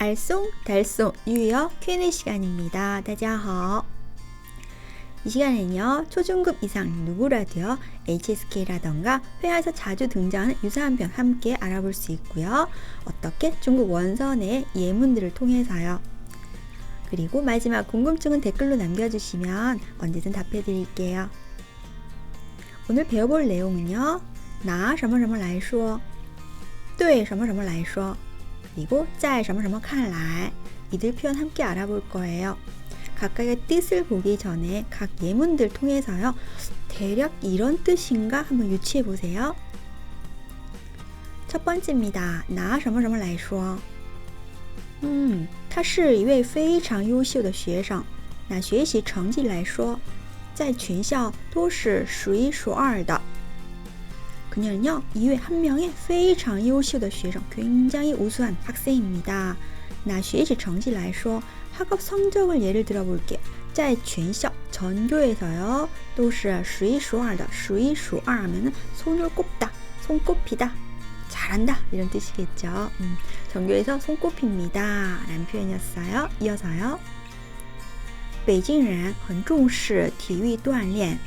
알쏭 달쏭 유여 Q&A 시간입니다. 大家好. 이 시간에는요 초중급 이상 누구라도요 HSK라던가 회화에서 자주 등장하는 유사한 변 함께 알아볼 수 있고요 어떻게 중국 원선의 예문들을 통해서요 그리고 마지막 궁금증은 댓글로 남겨주시면 언제든 답해 드릴게요 오늘 배워볼 내용은요 나 什么什么来说对什么什么来说 그리고 在什么什么看来 이들 표현 함께 알아볼 거예요 각각의 뜻을 보기 전에 각 예문들 통해서요. 대략 이런 뜻인가 한번 유추해 보세요. 첫 번째입니다. 나 什么什么来说 음, 他是一位非常优秀的学生那学习成绩来说在全校都是数一数二的 그녀는요, 이외 한 명의 非常优秀的学生, 굉장히 우수한 학생입니다. 那学习成绩来说 학업 성적을 예를 들어 볼게요. 在全校 전교에서요. 都是数一数二的数一数二 하면은 손을 꼽다, 손꼽히다, 잘한다 이런 뜻이겠죠. 음, 전교에서 손꼽힙니다 라는 표현이었어요. 이어서요. 北京人很重视体育锻炼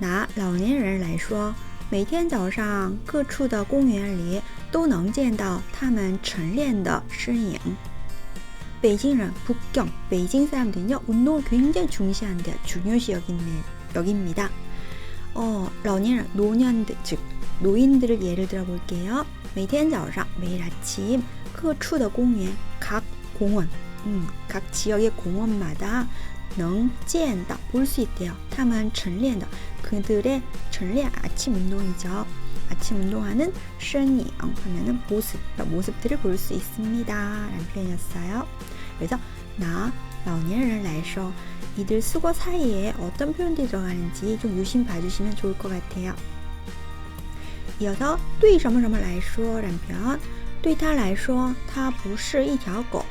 拿老年人来说 每天早上各处的公园里都能见到他们晨练的身影 베이징은 북경, 베이징 사람들은요 운동을 굉장히 중시하는데 중요시 여기네, 여깁니다. 어, 러니는 노년들 즉 노인들을 예를 들어 볼게요. 매일 早上 매일 아침 그处的 공원 각 공원 음, 각 지역의 공원마다 能见到 볼 수 있대요. 他们晨练的 그들의晨练 아침 운동이죠. 아침 운동하는 身影 하면은 모습, 모습들을 볼 수 있습니다. 라는 표현이었어요. 그래서 나, 老年人来说 이들 수거 사이에 어떤 표현들이 들어가는지 좀 유심 봐주시면 좋을 것 같아요. 이어서 对什么什么来说라는 표현 对他来说他不是一条狗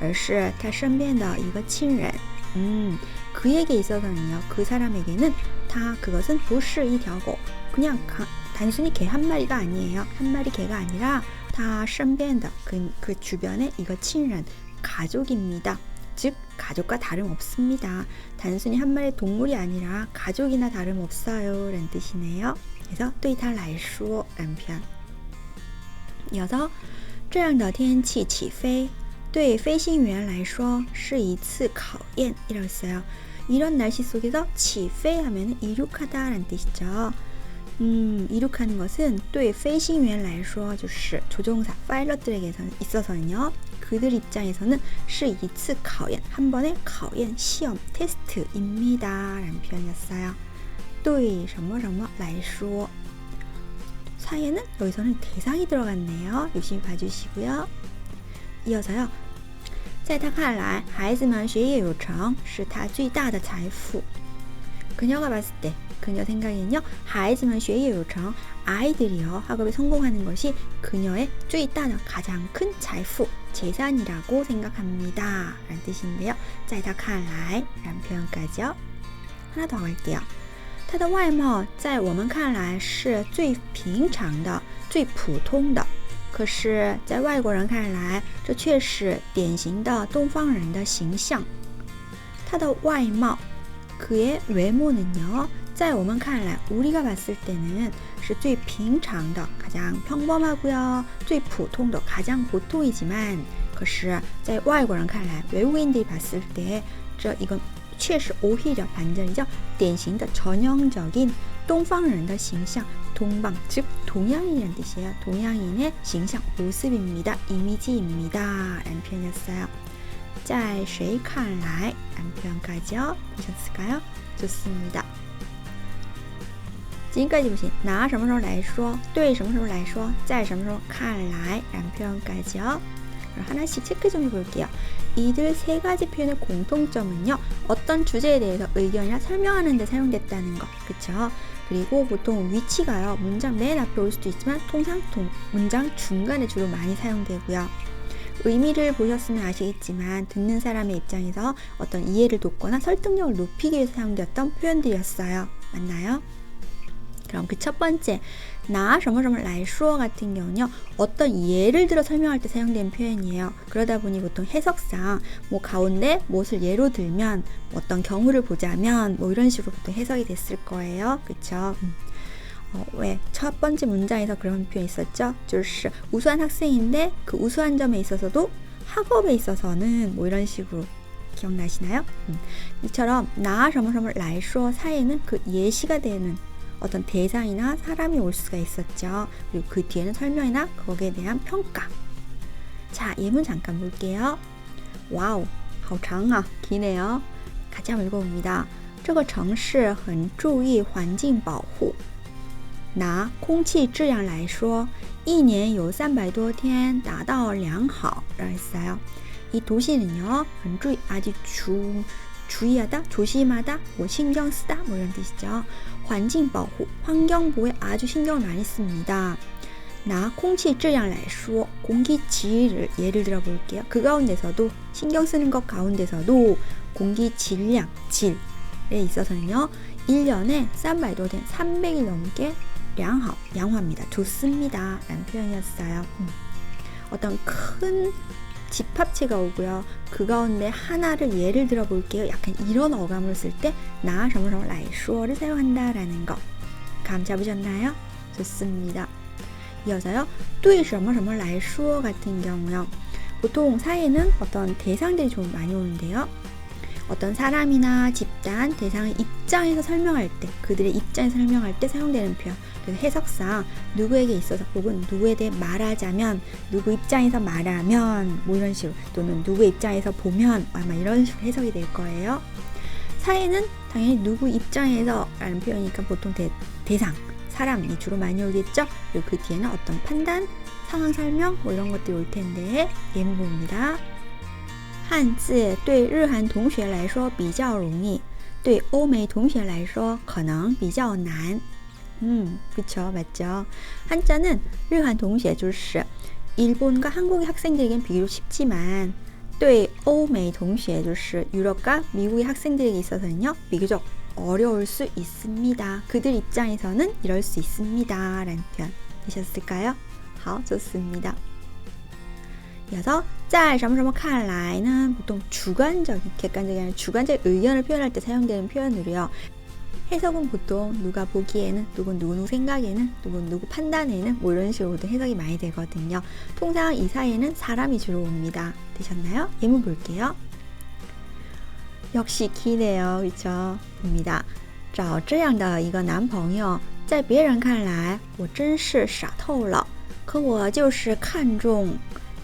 而是他身边的一个亲人 음, 그에게 있어서는요 그 사람에게는 다 그것은 不是一条狗 그냥 가, 단순히 개 한 마리가 아니에요 한 마리 개가 아니라 다身边的 그, 그 주변에 이거 친人 가족입니다. 즉 가족과 다름없습니다. 단순히 한 마리의 동물이 아니라 가족이나 다름없어요 라는 뜻이네요. 그래서 对他来说라는 표현. 이어서 这样的天气起飞 对飞行员来说是一次考验이라고 써요. 이런 날씨 속에서 起飞하면 이륙하다라는 뜻이죠. 음, 이륙하는 것은 对飞行员来说就是 조종사 파일럿들에게 있어서는요. 그들 입장에서는 是一次考验한 번의 考验 시험 테스트입니다. 라는 표현이었어요. 对什么什么来说 사이에는 여기서는 대상이 들어갔네요. 유심히 봐주시고요. 이어서요. 在他看来孩子们学业有成是他最大的财富 그녀가 봤을 때 그녀 생각에는요.孩子们 学业有成 아이들이요. 학업에 성공하는 것이 그녀의 最大的 가장 큰财富 재산이라고 생각합니다. 라는 뜻인데요. 在他看来 라는 표현까지요. 하나 더 할게요. 他的外貌在我们看来是最平常的最普通的 可是在外国人看来这确实典型的东方人的形象他的外貌 그의 외모는요. 在我们看来 우리가 봤을 때는 是最平常的 가장 평범하고요. 最普通的 가장 보통이지만 可是在外国人看来 외국인들이 봤을 때这 이건 确实 오히려 반전이죠. 典型的 전형적인 东方人的形象 동방 즉 동양인이라는 뜻이에요. 동양인의 形象 모습입니다. 이미지입니다. 라는 표현이었어요. 在谁看来 라는 표현까지요. 보셨을까요? 좋습니다. 지금까지 보신 나 什么时候来说对什么时候来说在什么时候看来라는 표현까지요. 하나씩 체크 좀 해볼게요. 이들 세 가지 표현의 공통점은요. 어떤 주제에 대해서 의견이나 설명하는 데 사용됐다는 거. 그쵸? 그리고 보통 위치가요. 문장 맨 앞에 올 수도 있지만 통상 통, 문장 중간에 주로 많이 사용되고요. 의미를 보셨으면 아시겠지만 듣는 사람의 입장에서 어떤 이해를 돕거나 설득력을 높이기 위해서 사용되었던 표현들이었어요. 맞나요? 그럼 그 첫 번째 나 점을 날수어 같은 경우는 어떤 예를 들어 설명할 때 사용되는 표현이에요. 그러다 보니 보통 해석상 뭐 가운데 무엇을 예로 들면 뭐 어떤 경우를 보자면 뭐 이런 식으로 보통 해석이 됐을 거예요. 그쵸? 음. 어, 왜첫 번째 문장에서 그런 표현 있었죠? 就是 우수한 학생인데 그 우수한 점에 있어서도 학업에 있어서는 뭐 이런 식으로 기억나시나요? 음. 이처럼 나 점을 점을 날수어 사이에는 그 예시가 되는 어떤 대상이나 사람이 올 수가 있었죠. 그리고 그 뒤에는 설명이나 거기에 대한 평가. 자, 예문 잠깐 볼게요. 와우, 好长啊, 기네요. 같이 한번 읽어봅니다. 这个城市很注意环境保护。拿空气质量来说，一年有三百多天达到良好。라했어요이도시는요很注意아주주 주의하다, 조심하다, 뭐 신경 쓰다 뭐 이런 뜻이죠. 환경 보호, 환경 보호에 아주 신경을 많이 씁니다. 나 공기 질량 来说, 공기 질을 예를 들어 볼게요. 그 가운데서도 신경 쓰는 것 가운데서도 공기 질량, 질에 있어서는요. 1년에 300도된 300일 넘게 양화, 양화입니다. 좋습니다. 라는 표현이었어요. 음. 어떤 큰 집합체가 오고요. 그 가운데 하나를 예를 들어 볼게요. 약간 이런 어감을 쓸 때 나, 정성, 라이, 슈어를 사용한다라는 거. 감 잡으셨나요? 좋습니다. 이어서요. 뚜이, 정말, 정말, 라이, 슈어 같은 경우요. 보통 사회는 어떤 대상들이 좀 많이 오는데요. 어떤 사람이나 집단, 대상의 입장에서 설명할 때, 그들의 입장에서 설명할 때 사용되는 표현. 그래서 해석상 누구에게 있어서 혹은 누구에 대해 말하자면, 누구 입장에서 말하면, 뭐 이런 식으로, 또는 누구 입장에서 보면, 아마 이런 식으로 해석이 될 거예요. 사회는 당연히 누구 입장에서 라는 표현이니까 보통 대, 대상, 사람이 주로 많이 오겠죠? 그리고 그 뒤에는 어떤 판단, 상황 설명, 뭐 이런 것들이 올 텐데, 예문 봅니다. 汉字对日韩同学来说比较容易，对欧美同学来说可能比较难。嗯，그쵸 맞죠? 한자는日韩 동시에就是 일본과 한국의 학생들에겐 비교적 쉽지만 对欧美同学就是 유럽과 미국의 학생들에게 있어서는요 비교적 어려울 수 있습니다. 그들 입장에서는 이럴 수 있습니다. 라는 표현 되셨을까요? 好, 좋습니다. 이어서 在什么什么看来는 보통 주관적인 객관적이 아니라 주관적 의견을 표현할 때 사용되는 표현으로요. 해석은 보통 누가 보기에는 누군 누구 생각에는 누군 누구 판단에는 뭐 이런 식으로 해석이 많이 되거든요. 통상 이 사이에는 사람이 주로 옵니다. 되셨나요? 예문 볼게요. 역시 기네요. 그렇죠? 입니다. 找这样的一个男朋友在别人看来我真是傻透了可我就是看中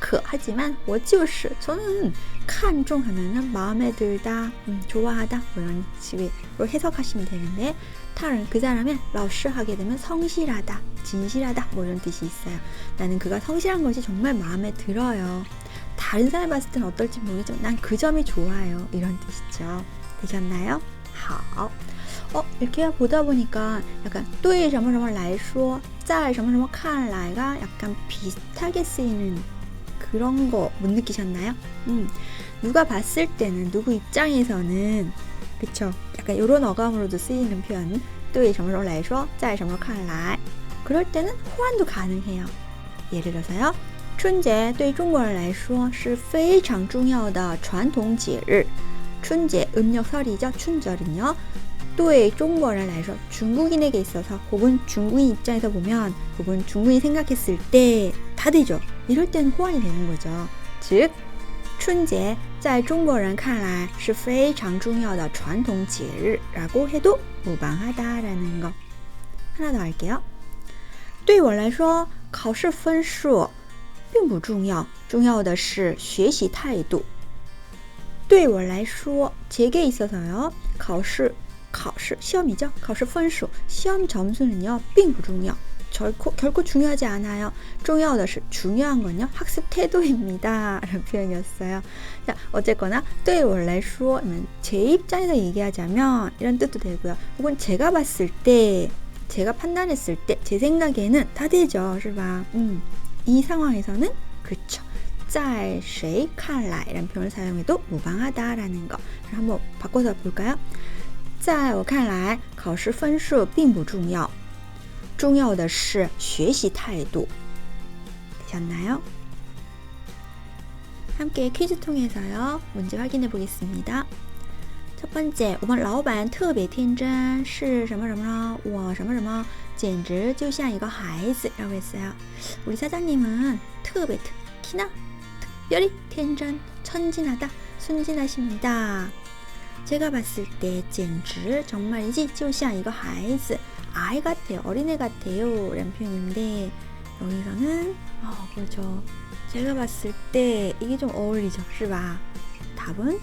그 하지만 我就是 저는 看中 하면은 마음에 들다, 음, 좋아하다 뭐 이런 식으로 해석하시면 되는데 다른 그 사람의 러쉬 하게 되면 성실하다, 진실하다 뭐 이런 뜻이 있어요. 나는 그가 성실한 것이 정말 마음에 들어요. 다른 사람 봤을 때는 어떨지 모르겠지만 난 그 점이 좋아요. 이런 뜻이죠. 되셨나요? 好. 어, 이렇게 보다 보니까 약간 对什么什么来说在什么什么看来가 약간 비슷하게 쓰이는 그런 거 못 느끼셨나요? 음, 누가 봤을 때는 누구 입장에서는 그쵸? 약간 이런 어감으로도 쓰이는 표현 对什么时候来说在什么看来 그럴 때는 호환도 가능해요. 예를 들어서요. 春节对中国人来说是非常重要的传统节日。春节 음력설이죠. 춘절은요. 对中国人来说 중국인에게 있어서 혹은 중국인 입장에서 보면 혹은 중국인 생각했을 때 다 되죠. 이럴 때는 호환이 되는 거죠. 즉 春节在中国人看来是非常重要的传统节日라고 해도 무방하다라는 거. 하나 더 할게요. 对我来说考试分数并不重要，重要的是学习态度。对我来说 제게 있어서요. 考试考试 시험이죠. 考试分数 시험 점수는요. 并不重要. 결코, 결코 중요하지 않아요. 重要的是 중요한 건요. 학습 태도입니다. 라는 표현이었어요. 자, 어쨌거나 对我来说제 입장에서 얘기하자면 이런 뜻도 되고요. 혹은 제가 봤을 때 제가 판단했을 때 제 생각에는 다 되죠, 是吧? 음, 이 상황에서는 그쵸. 在谁看来 이란 표현을 사용해도 무방하다라는 거. 한번 바꿔서 볼까요? 在我看来考试分数并不重要 重要的是学习态度 되셨나요? 함께 퀴즈 통해서요. 문제 확인해 보겠습니다. 첫 번째, 我们老板特别天真是什么什么呢?我什么什么简直就像一个孩子 라고 했어요. 우리 사장님은 特别 특히나 특별히 天真 천진하다 순진하십니다. 제가 봤을 때 简直 정말이지 就像一个孩子 아이 같아요. 어린애 같아요. 라는 표현인데 여기서는 어, 그렇죠. 제가 봤을 때 이게 좀 어울리죠. 是吧? 답은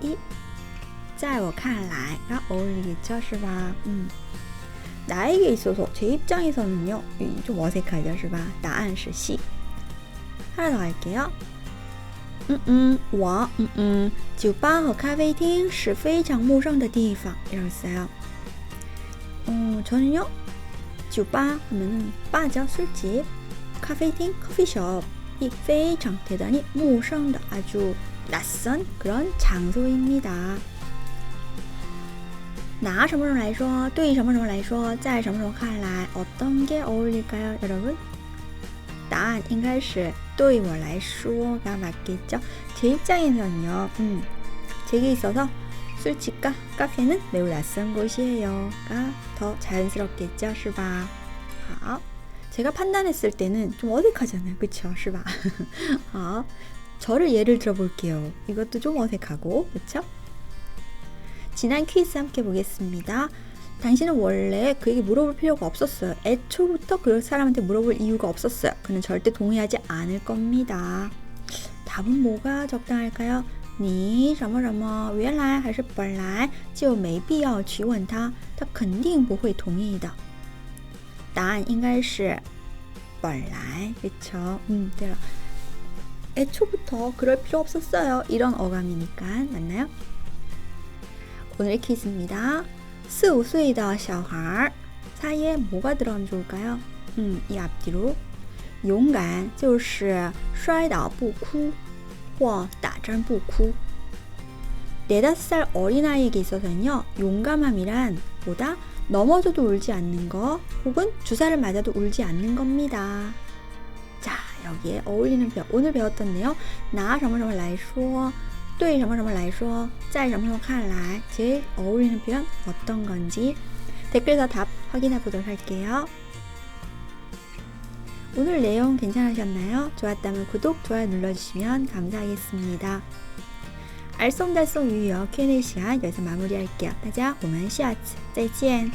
2, 1. 在我看来가 어울리겠죠. 是吧? 음. 나에게 있어서 제 입장에서는요. 좀 어색하죠. 是吧? 答案是 C. 하나 더 할게요. 嗯嗯，我嗯嗯，酒吧和咖啡厅是非常陌生的地方。 이랬어요. 어, 저는요. 酒吧 하면은 바죠, 술집. 카페팅, 커피숍이 非常 대단히 陌生的 아주 낯선 그런 장소입니다. 拿什么什么来说,对什么什么来说,在什么什么看来 어떤 게 어울릴까요, 여러분? 答案应该是对我来说가 맞겠죠. 제 입장에서는요. 음, 제게 있어서 술집과 카페는 매우 낯선 곳이에요가 더 자연스럽겠죠, 是吧? 好. 제가 판단했을 때는 좀 어색하잖아요. 그쵸? 是吧? 好. 저를 예를 들어 볼게요. 이것도 좀 어색하고, 그쵸? 지난 퀴즈 함께 보겠습니다. 당신은 원래 그에게 물어볼 필요가 없었어요. 애초부터 그 사람한테 물어볼 이유가 없었어요. 그는 절대 동의하지 않을 겁니다. 답은 뭐가 적당할까요? 你什么什么原来还是本来就没必要去问他，他肯定不会同意的。答案应该是本来，그쵸 음, 对了。 애초부터 그럴 필요 없었어요. 이런 어감이니까 맞나요? 오늘의 퀴즈입니다. 四五岁的小孩 사이에 뭐가 들어가면 좋을까요? 음, 이 앞뒤로 勇敢就是摔倒不哭 或打针不哭 네다섯 살 어린아이에게 있어서는요 용감함이란 보다 넘어져도 울지 않는 거 혹은 주사를 맞아도 울지 않는 겁니다 자 여기에 어울리는 표현 오늘 배웠던 내용 나 什么什么来说对什么什么来说在什么什么看来 제일 어울리는 표현 어떤 건지 댓글에서 답 확인해 보도록 할게요. 오늘 내용 괜찮으셨나요? 좋았다면 구독, 좋아요 눌러주시면 감사하겠습니다. 알쏭달쏭 유역 Q&A 시간 여기서 마무리할게요. 大家我们下次再见。